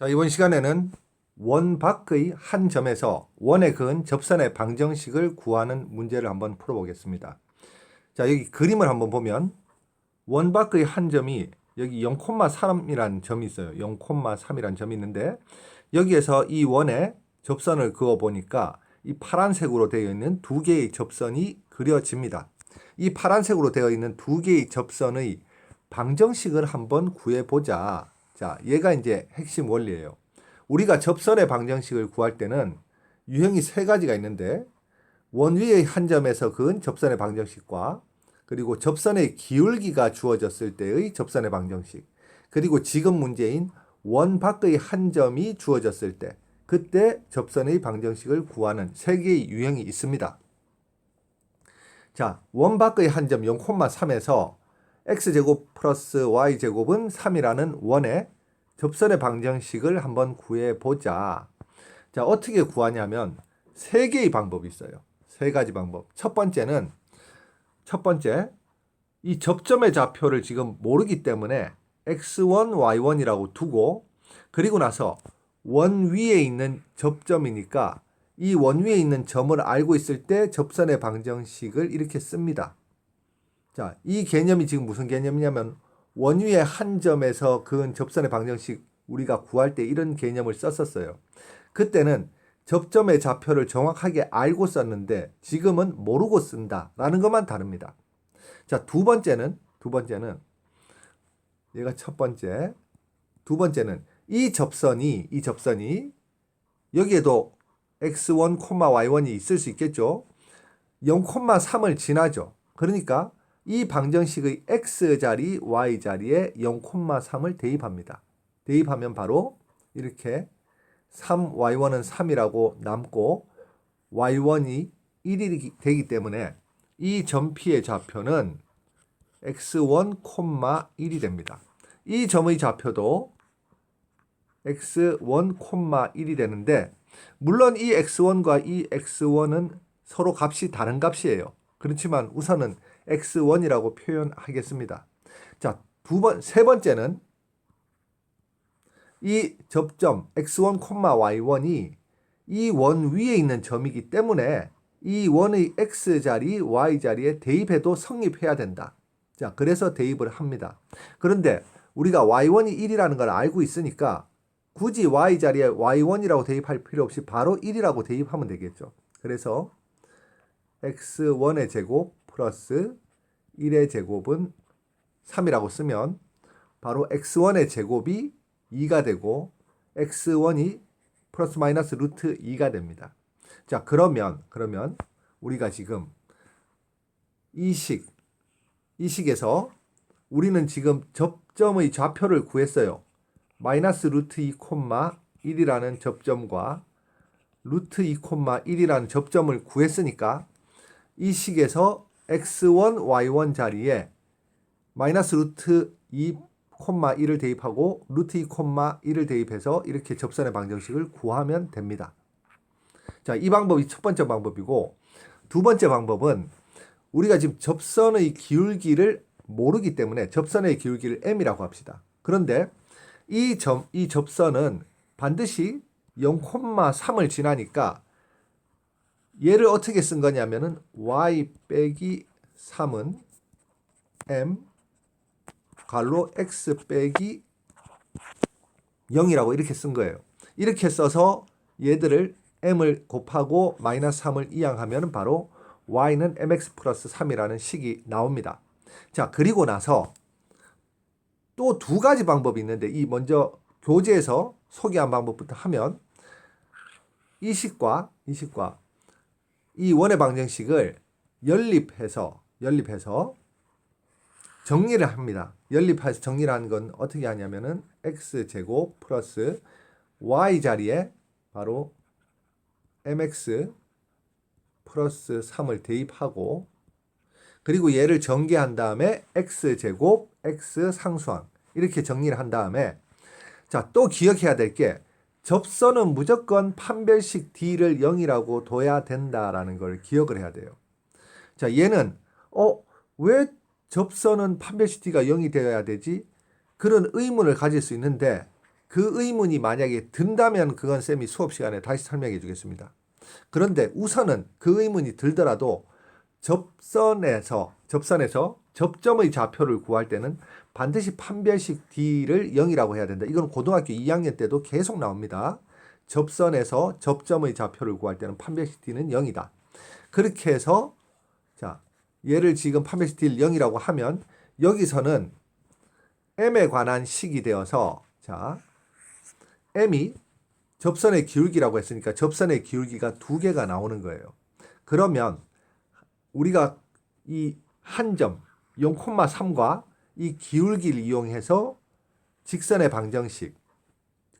자, 이번 시간에는 원 밖의 한 점에서 원에 그은 접선의 방정식을 구하는 문제를 한번 풀어보겠습니다. 자, 여기 그림을 한번 보면 원 밖의 한 점이 여기 0,3이라는 점이 있어요. 0,3이라는 점이 있는데 여기에서 이 원에 접선을 그어 보니까 이 파란색으로 되어 있는 두 개의 접선이 그려집니다. 이 파란색으로 되어 있는 두 개의 접선의 방정식을 한번 구해 보자. 자, 얘가 이제 핵심 원리예요. 우리가 접선의 방정식을 구할 때는 유형이 세 가지가 있는데 원 위의 한 점에서 그은 접선의 방정식과 그리고 접선의 기울기가 주어졌을 때의 접선의 방정식 그리고 지금 문제인 원 밖의 한 점이 주어졌을 때 그때 접선의 방정식을 구하는 세 개의 유형이 있습니다. 자, 원 밖의 한 점 0,3에서 x제곱 플러스 y제곱은 3이라는 원의 접선의 방정식을 한번 구해 보자. 자, 어떻게 구하냐면 세 개의 방법이 있어요. 세 가지 방법. 첫 번째는 첫 번째 이 접점의 좌표를 지금 모르기 때문에 x1, y1이라고 두고 그리고 나서 원 위에 있는 접점이니까 이 원 위에 있는 점을 알고 있을 때 접선의 방정식을 이렇게 씁니다. 자, 이 개념이 지금 무슨 개념이냐면 원 위에 한 점에서 그은 접선의 방정식 우리가 구할 때 이런 개념을 썼었어요. 그때는 접점의 좌표를 정확하게 알고 썼는데 지금은 모르고 쓴다라는 것만 다릅니다. 자, 두 번째는 두 번째는 얘가 첫 번째. 두 번째는 이 접선이 이 접선이 여기에도 x1, y1이 있을 수 있겠죠. 0,3을 지나죠. 그러니까 이 방정식의 x 자리, y 자리에 0,3을 대입합니다. 대입하면 바로 이렇게 3, y1은 3이라고 남고 y1이 1이 되기 때문에 이 점피의 좌표는 x1, 1이 됩니다. 이 점의 좌표도 x1, 1이 되는데 물론 이 x1과 이 x1은 서로 값이 다른 값이에요. 그렇지만 우선은 x1이라고 표현하겠습니다. 자, 두 번, 세 번째는 이 접점 x1, y1이 이 원 위에 있는 점이기 때문에 이 원의 x 자리, y 자리에 대입해도 성립해야 된다. 자, 그래서 대입을 합니다. 그런데 우리가 y1이 1이라는 걸 알고 있으니까 굳이 y 자리에 y1이라고 대입할 필요 없이 바로 1이라고 대입하면 되겠죠. 그래서 x1의 제곱 플러스 1의 제곱은 3이라고 쓰면 바로 x1의 제곱이 2가 되고 x1이 플러스 마이너스 루트 2가 됩니다. 자, 그러면 그러면 우리가 지금 이 식, 이 식에서 우리는 지금 접점의 좌표를 구했어요. 마이너스 루트 2 콤마 1이라는 접점과 루트 2 콤마 1이라는 접점을 구했으니까 이 식에서 x1, y1 자리에 마이너스 루트 2 콤마 1을 대입하고 루트 2 콤마 1을 대입해서 이렇게 접선의 방정식을 구하면 됩니다. 자, 이 방법이 첫 번째 방법이고 두 번째 방법은 우리가 지금 접선의 기울기를 모르기 때문에 접선의 기울기를 m이라고 합시다. 그런데 이 점, 이 접선은 반드시 0,3을 지나니까 얘를 어떻게 쓴 거냐면은 y 빼기 3은 m 갈로 x 빼기 0이라고 이렇게 쓴 거예요. 이렇게 써서 얘들을 m을 곱하고 마이너스 3을 이항하면 바로 y는 mx 플러스 3이라는 식이 나옵니다. 자, 그리고 나서 또 두 가지 방법이 있는데 이 먼저 교재에서 소개한 방법부터 하면 이 식과 이 식과 이 원의 방정식을 연립해서 연립해서 정리를 합니다. 연립해서 정리를 하는 건 어떻게 하냐면은 x 제곱 플러스 y 자리에 바로 mx 플러스 3을 대입하고 그리고 얘를 전개한 다음에 x 제곱 x 상수항 이렇게 정리를 한 다음에 자 또 기억해야 될 게 접선은 무조건 판별식 d를 0이라고 둬야 된다라는 걸 기억을 해야 돼요. 자 얘는 어 왜 접선은 판별식 d가 0이 되어야 되지? 그런 의문을 가질 수 있는데 그 의문이 만약에 든다면 그건 쌤이 수업 시간에 다시 설명해 주겠습니다. 그런데 우선은 그 의문이 들더라도 접선에서 접선에서 접점의 좌표를 구할 때는 반드시 판별식 D를 0이라고 해야 된다. 이건 고등학교 2학년 때도 계속 나옵니다. 접선에서 접점의 좌표를 구할 때는 판별식 D는 0이다. 그렇게 해서 자, 얘를 지금 판별식 D를 0이라고 하면 여기서는 M에 관한 식이 되어서 자, M이 접선의 기울기라고 했으니까 접선의 기울기가 두 개가 나오는 거예요. 그러면 우리가 이 한 점 0,3과 이 기울기를 이용해서 직선의 방정식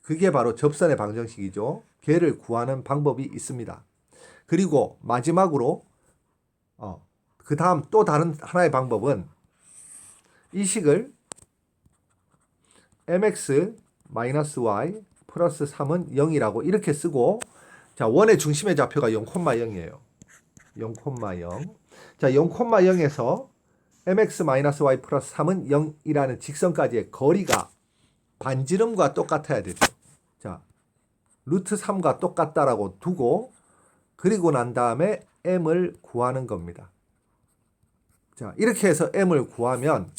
그게 바로 접선의 방정식이죠. 걔를 구하는 방법이 있습니다. 그리고 마지막으로 어, 그 다음 또 다른 하나의 방법은 이 식을 mx 마이너스 y 플러스 3은 0이라고 이렇게 쓰고 자 원의 중심의 좌표가 0,0이에요. 0,0 자 0,0에서 mx 마이너스 y 플러스 3은 0이라는 직선까지의 거리가 반지름과 똑같아야 되죠. 자 루트 3과 똑같다라고 두고 그리고 난 다음에 m을 구하는 겁니다. 자 이렇게 해서 m을 구하면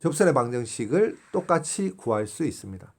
접선의 방정식을 똑같이 구할 수 있습니다.